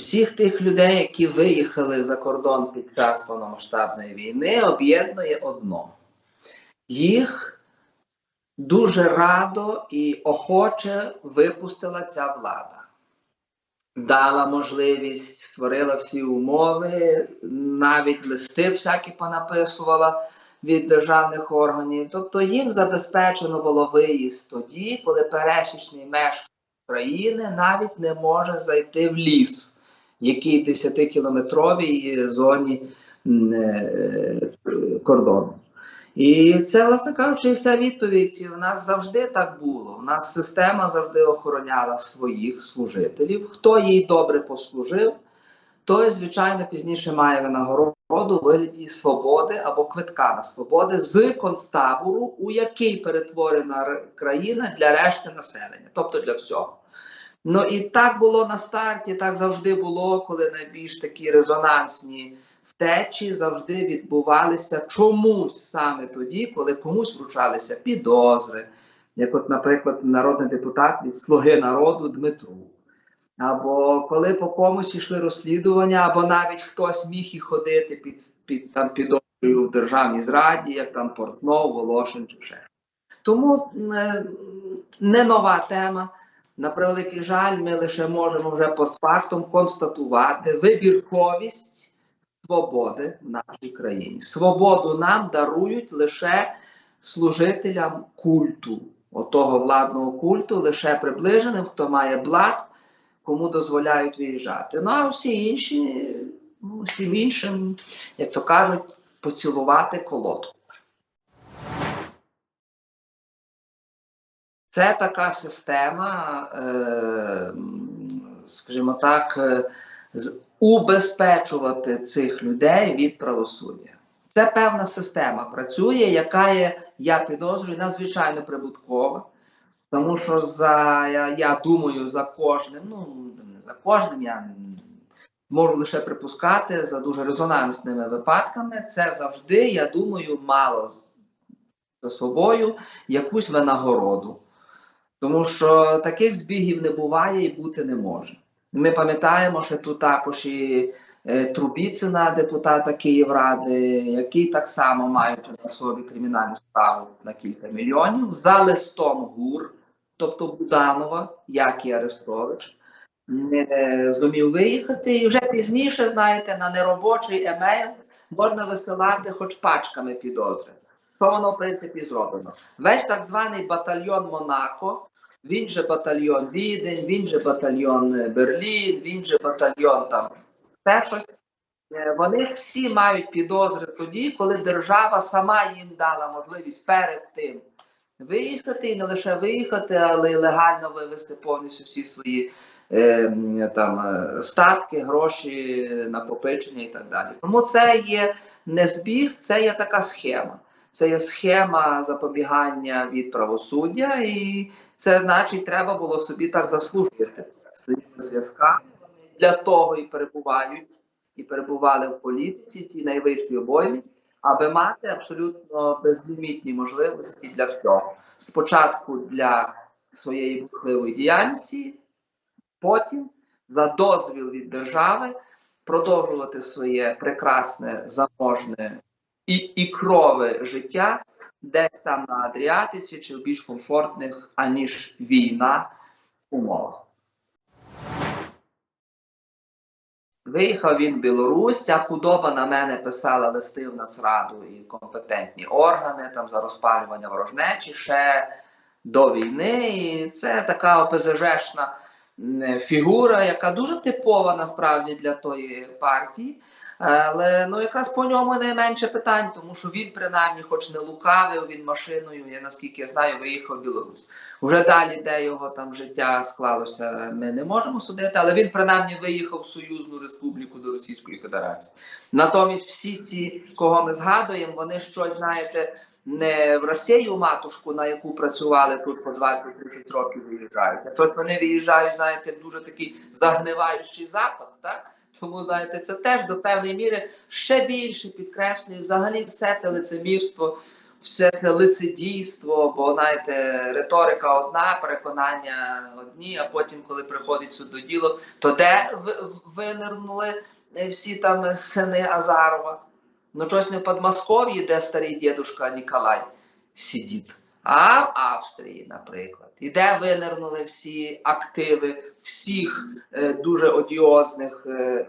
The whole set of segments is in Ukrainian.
Усіх тих людей, які виїхали за кордон під час повномасштабної війни, об'єднує одно. Їх дуже радо і охоче випустила ця влада. Дала можливість, створила всі умови, навіть листи всякі понаписувала від державних органів. Тобто їм забезпечено було виїзд тоді, коли пересічний мешканець країни навіть не може зайти в ліс, який в 10-кілометровій зоні е, кордону. І це, власне кажучи, вся відповідь. У нас завжди так було. У нас система завжди охороняла своїх служителів. Хто їй добре послужив, той, звичайно, пізніше має винагороду у вигляді свободи або квитка на свободи з концтабору, у який перетворена країна для решти населення, тобто для всього. Ну і так було на старті, так завжди було, коли найбільш такі резонансні втечі завжди відбувалися чомусь саме тоді, коли комусь вручалися підозри, як, от, наприклад, народний депутат від Слуги народу Дмитру. Або коли по комусь йшли розслідування, або навіть хтось міг і ходити під, під там підозрою в державній зраді, як там Портнов, Волошин чи ще. Тому е, не нова тема. На превеликий жаль, ми лише можемо вже постфактум констатувати вибірковість свободи в нашій країні. Свободу нам дарують лише служителям культу, отого владного культу, лише приближеним, хто має блат, кому дозволяють виїжджати. Ну а всі інші, ну, всім іншим, як то кажуть, поцілувати колодку. Це така система, е, скажімо так, е, убезпечувати цих людей від правосуддя. Це певна система працює, яка є, я підозрюю, надзвичайно прибуткова. Тому що за я, я думаю, за кожним, ну не за кожним, я можу лише припускати за дуже резонансними випадками. Це завжди, я думаю, мало за собою якусь винагороду. Тому що таких збігів не буває і бути не може. Ми пам'ятаємо, що тут також і е, Трубіцина, депутата Київради, який так само маючи на собі кримінальну справу на кілька мільйонів, за листом ГУР, тобто Буданова, як і Арестович, зумів виїхати. І вже пізніше, знаєте, на неробочий емейл можна висилати хоч пачками підозри. Що воно, в принципі, зроблено? Весь так званий батальйон Монако, він же батальйон Відень, він же батальйон е, Берлін, він же батальйон там те щось. Е, Вони всі мають підозри тоді, коли держава сама їм дала можливість перед тим виїхати і не лише виїхати, але й легально вивезти повністю всі свої е, там е, статки, гроші, накопичення і так далі. Тому це є не збіг, це є така схема. Це є схема запобігання від правосуддя, і це, значить, треба було собі так заслужити своїми зв'язками. Вони для того і перебувають, і перебували в політиці, ті найвищі обоймі, аби мати абсолютно безлімітні можливості для всього. Спочатку для своєї бурхливої діяльності, потім за дозвіл від держави продовжувати своє прекрасне, заможне і, і крове життя десь там на Адріатиці чи в більш комфортних, аніж війна умовах. Виїхав він в Білорусь, ця худоба на мене писала листи в Нацраду і компетентні органи там за розпалювання ворожнечі ще до війни. І це така ОПЗЖшна фігура, яка дуже типова насправді для тої партії. Але ну якраз по ньому найменше питань, тому що він принаймні, хоч не лукавив, він машиною, я наскільки я знаю, виїхав в Білорусь. Уже далі, де його там життя склалося, ми не можемо судити, але він принаймні виїхав в Союзну Республіку до Російської Федерації. Натомість всі ці, кого ми згадуємо, вони щось, знаєте, не в Росію матушку, на яку працювали тут по 20-30 років виїжджають, а щось вони виїжджають, знаєте, в дуже такий загниваючий запад, так? Тому, знаєте, це теж до певної міри ще більше підкреслює взагалі все це лицемірство все це лицедійство, бо знаєте, риторика одна, переконання одні, а потім, коли приходить суд до діло, то де винирнули е, всі там сини Азарова? Ну, щось не в Подмосков'ї, де старий дідушка Ніколай сидить, а в Австрії, наприклад. І де винирнули всі активи всіх е, дуже одіозних е,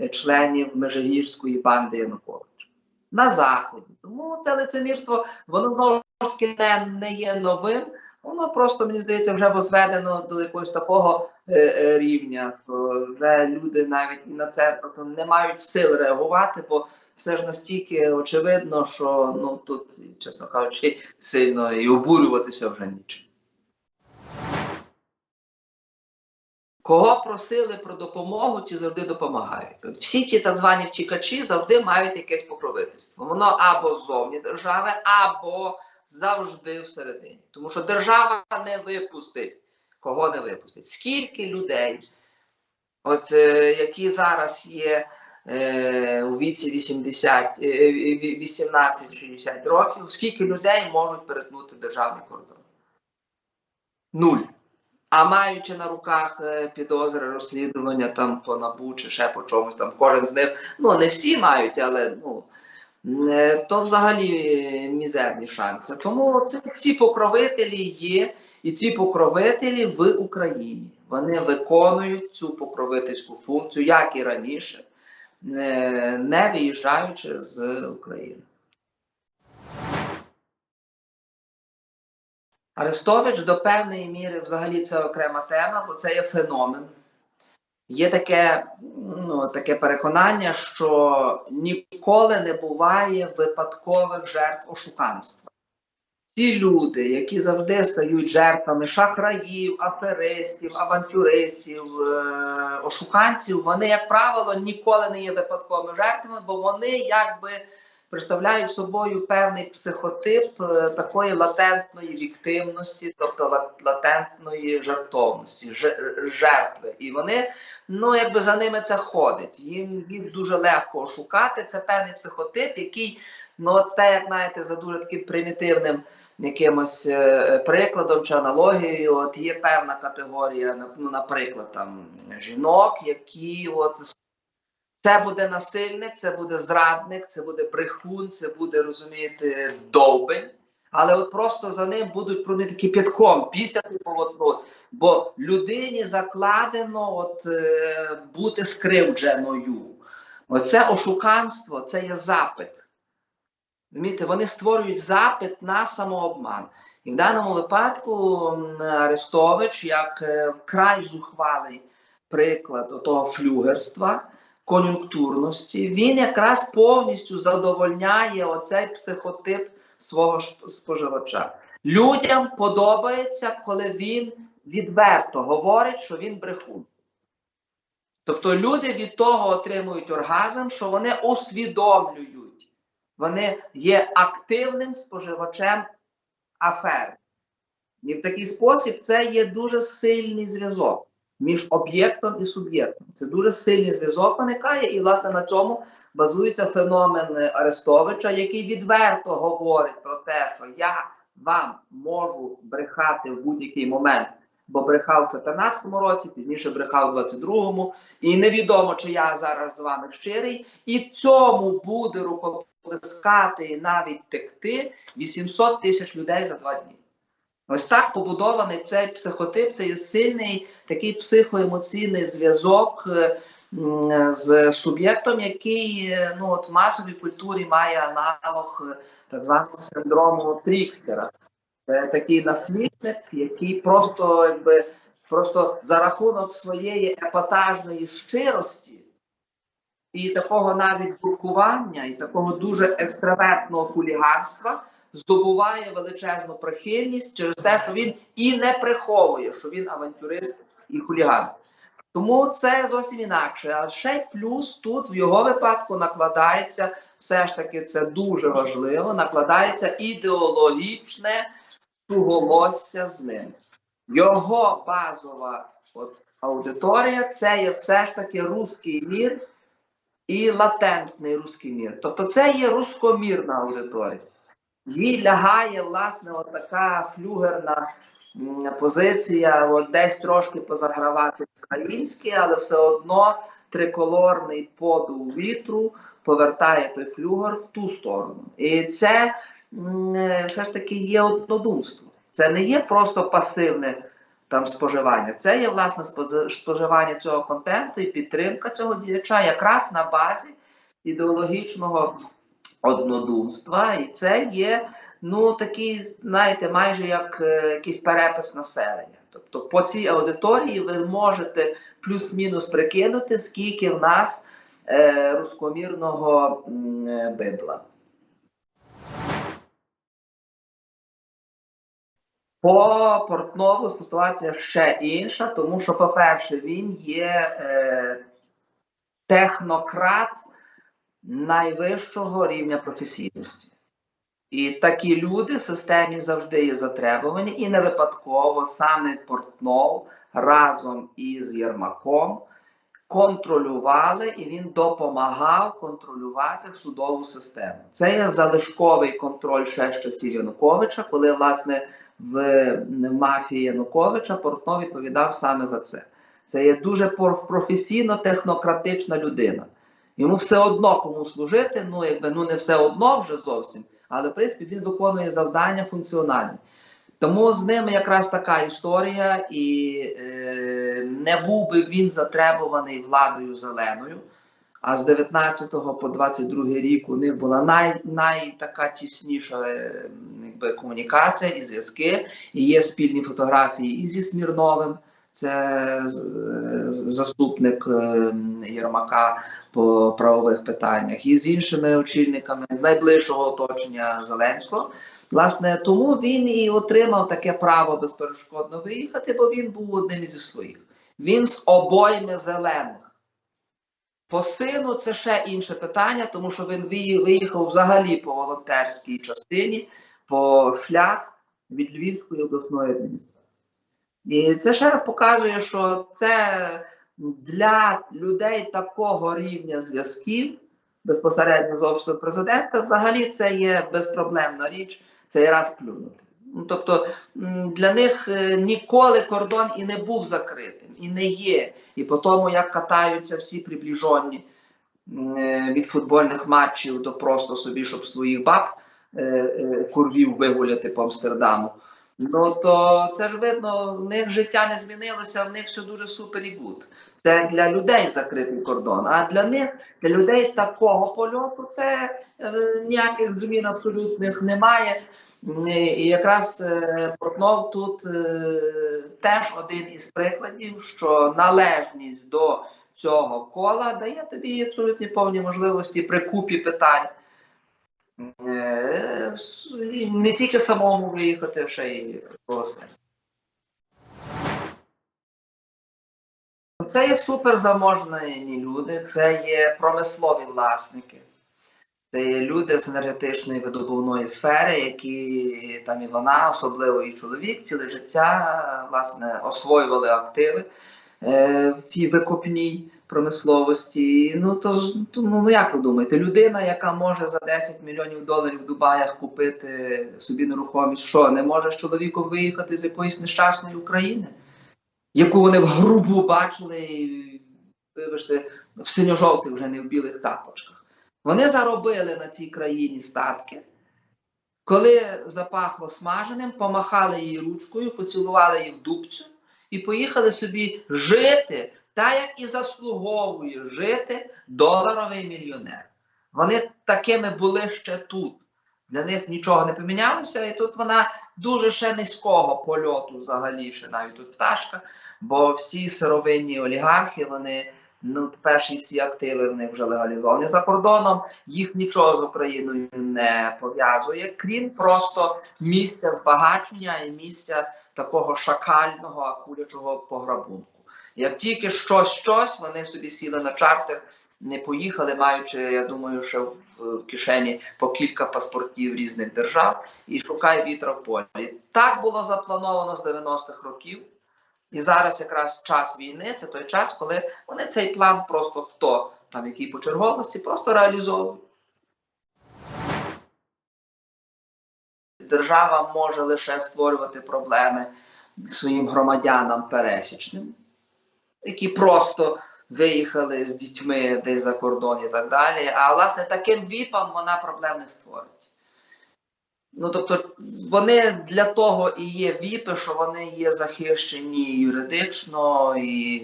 е, членів Межигірської банди Януковича на Заході. Тому це лицемірство, воно знову ж таки не, не є новим. Воно просто, мені здається, вже возведено до якогось такого рівня, що вже люди навіть і на це просто не мають сил реагувати, бо все ж настільки очевидно, що ну тут, чесно кажучи, сильно і обурюватися вже нічим. Кого просили про допомогу, ті завжди допомагають. От всі ті так звані втікачі завжди мають якесь покровительство. Воно або ззовні держави, або завжди всередині. Тому що держава не випустить. Кого не випустить? Скільки людей, от, е, які зараз є е, у віці 80, е, 18-60 років, скільки людей можуть перетнути державний кордон? Нуль. А маючи на руках е, підозри розслідування там по НАБУ чи ще по чомусь, там кожен з них, ну не всі мають, але ну е, то взагалі е, мізерні шанси. Тому це ці покровителі є, і ці покровителі в Україні. Вони виконують цю покровительську функцію, як і раніше, не виїжджаючи з України. Арестович до певної міри взагалі це окрема тема, бо це є феномен. Є таке, ну, таке переконання, що ніколи не буває випадкових жертв ошуканства. Ці люди, які завжди стають жертвами шахраїв, аферистів, авантюристів, е, ошуканців, вони, як правило, ніколи не є випадковими жертвами, бо вони якби представляють собою певний психотип е, такої латентної віктивності, тобто ла- латентної жертовності, жертви. І вони, ну якби за ними це ходить. Їм їх дуже легко ошукати. Це певний психотип, який, ну от те, як знаєте, за дуже таким примітивним. Якимось е, прикладом чи аналогією, от є певна категорія, ну, наприклад, там жінок, які от це буде насильник, це буде зрадник, це буде брехун, це буде, розумієте, довбень. Але от просто за ним будуть пронити кипятком, пісяти полотно. Бо людині закладено от, е, бути скривдженою. Оце ошуканство, це є запит. Розумієте, вони створюють запит на самообман. І в даному випадку Арестович, як е, вкрай зухвалий приклад того флюгерства, кон'юнктурності, він якраз повністю задовольняє оцей психотип свого споживача. Людям подобається, коли він відверто говорить, що він брехун. Тобто люди від того отримують оргазм, що вони усвідомлюють, вони є активним споживачем афери. І в такий спосіб це є дуже сильний зв'язок між об'єктом і суб'єктом. Це дуже сильний зв'язок виникає, і, власне, на цьому базується феномен е, Арестовича, який відверто говорить про те, що я вам можу брехати в будь-який момент, бо брехав в 2014 році, пізніше брехав у 22-му, і невідомо, чи я зараз з вами щирий, і цьому буде рукоплескати і навіть текти 800 тисяч людей за два дні. Ось так побудований цей психотип, це є сильний такий психоемоційний зв'язок е, з суб'єктом, який е, ну, от в масовій культурі має аналог е, так званого синдрому Трікстера. Це такий наслідник, який просто, якби, просто за рахунок своєї епатажної щирості і такого навіть буркування, і такого дуже екстравертного хуліганства здобуває величезну прихильність через те, що він і не приховує, що він авантюрист і хуліган. Тому це зовсім інакше. А ще й плюс тут в його випадку накладається все ж таки це дуже важливо. Накладається ідеологічне суголосся з ним. Його базова от, аудиторія це є все ж таки руський мір і латентний руський мір. Тобто це є рускомірна аудиторія. їй лягає власне от така флюгерна позиція, от десь трошки позагравати українське, але все одно триколорний подув вітру повертає той флюгер в ту сторону. І це е, все ж таки є однодумство. Це не є просто пасивне там споживання. Це є власне споживання цього контенту і підтримка цього діяча якраз на базі ідеологічного однодумства. І це є ну такий, знаєте, майже як е, якийсь перепис населення. Тобто по цій аудиторії ви можете плюс-мінус прикинути, скільки в нас е, рускомірного е, бидла. По Портнову ситуація ще інша, тому що, по-перше, він є е, технократ найвищого рівня професійності. І такі люди в системі завжди є затребувані, і не випадково саме Портнов разом із Єрмаком контролювали і він допомагав контролювати судову систему. Це є залишковий контроль ще часів Януковича, коли власне в мафії Януковича Портнов відповідав саме за це. Це є дуже професійно-технократична людина. Йому все одно кому служити, ну якби ну не все одно вже зовсім, але в принципі він виконує завдання функціональні. Тому з ними якраз така історія, і е, не був би він затребуваний владою зеленою. А з 19 по 22 рік у них була най, най така тісніша е, якби, комунікація і зв'язки. І є спільні фотографії і зі Смірновим, це заступник е, Єрмака по правових питаннях, і з іншими очільниками найближчого оточення Зеленського. Власне, тому він і отримав таке право безперешкодно виїхати, бо він був одним із своїх. Він з обойми зелених. По сину це ще інше питання, тому що він виїхав взагалі по волонтерській частині, по шлях від Львівської обласної адміністрації. І це ще раз показує, що це для людей такого рівня зв'язків безпосередньо з офісом президента, взагалі це є безпроблемна річ цей раз плюнути. Ну, тобто для них е, ніколи кордон і не був закритим, і не є. І по тому, як катаються всі приближені е, від футбольних матчів до просто собі, щоб своїх баб курвів вигуляти по Амстердаму. Ну то це ж видно, в них життя не змінилося, в них все дуже супер і гуд. Це для людей закритий кордон. А для них, для людей такого польоту, це е, ніяких змін абсолютних немає. І якраз е, Портнов тут е, теж один із прикладів, що належність до цього кола дає тобі абсолютні повні можливості при купі питань. Е, Не тільки самому виїхати, ще й сина. Це є суперзаможні люди, це є промислові власники. Це є люди з енергетичної видобувної сфери, які там і вона, особливо і чоловік, ціле життя власне освоювали активи е, в цій викопній промисловості. Ну то ж, ну, ну як ви думаєте, людина, яка може за 10 мільйонів доларів в Дубаях купити собі нерухомість, що не може з чоловіком виїхати з якоїсь нещасної України, яку вони в грубу бачили, вибачте, в синьо-жовтих вже не в білих тапочках. Вони заробили на цій країні статки. Коли запахло смаженим, помахали її ручкою, поцілували її в дубцю і поїхали собі жити, так як і заслуговує жити доларовий мільйонер. Вони такими були ще тут. Для них нічого не помінялося, і тут вона дуже ще низького польоту, взагалі, ще навіть тут пташка, бо всі сировинні олігархи, вони ну, перші всі активи в них вже легалізовані за кордоном, їх нічого з Україною не пов'язує, крім просто місця збагачення і місця такого шакального акулячого пограбунку. Як тільки щось, щось, вони собі сіли на чартер, не поїхали, маючи, я думаю, що в, кишені по кілька паспортів різних держав, і шукай вітра в полі. Так було заплановано з 90-х років. І зараз якраз час війни це той час, коли вони цей план просто хто там який по черговості, просто реалізовують. держава може лише створювати проблеми своїм громадянам пересічним, які просто виїхали з дітьми десь за кордон і так далі. А власне таким віпам вона проблем не створить. Ну, тобто, вони для того і є ВІПи, що вони є захищені юридично і,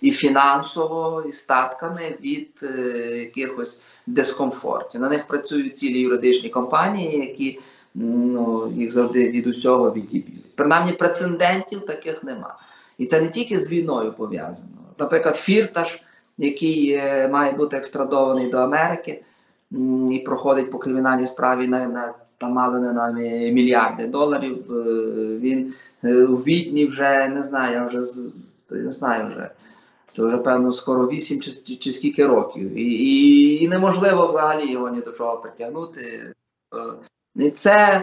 і фінансово, і статками від е, якихось дискомфортів. На них працюють цілі юридичні компанії, які ну, їх завжди від усього відіб'ють. Принаймні прецедентів таких нема. І це не тільки з війною пов'язано. Наприклад, Фірташ, який е, має бути екстрадований до Америки і проходить по кримінальній справі на, на там мали не на мільярди доларів. е, Він е, у Відні вже не знаю, я вже не знаю вже. То вже певно скоро 8 чи, чи скільки років. І, і, і неможливо взагалі його ні до чого притягнути. І це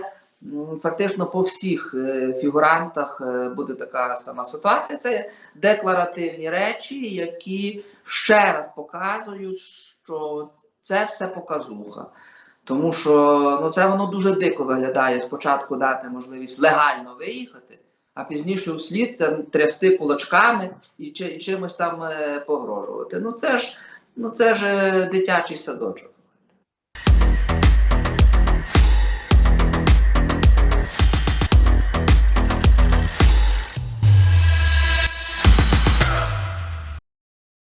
фактично по всіх е, фігурантах е, буде така сама ситуація. Це декларативні речі, які ще раз показують, що це все показуха. Тому що ну, це воно дуже дико виглядає спочатку дати можливість легально виїхати, а пізніше услід там, трясти кулачками і, чи, і чимось там е, погрожувати. Ну це ж, ну, це ж дитячий садочок.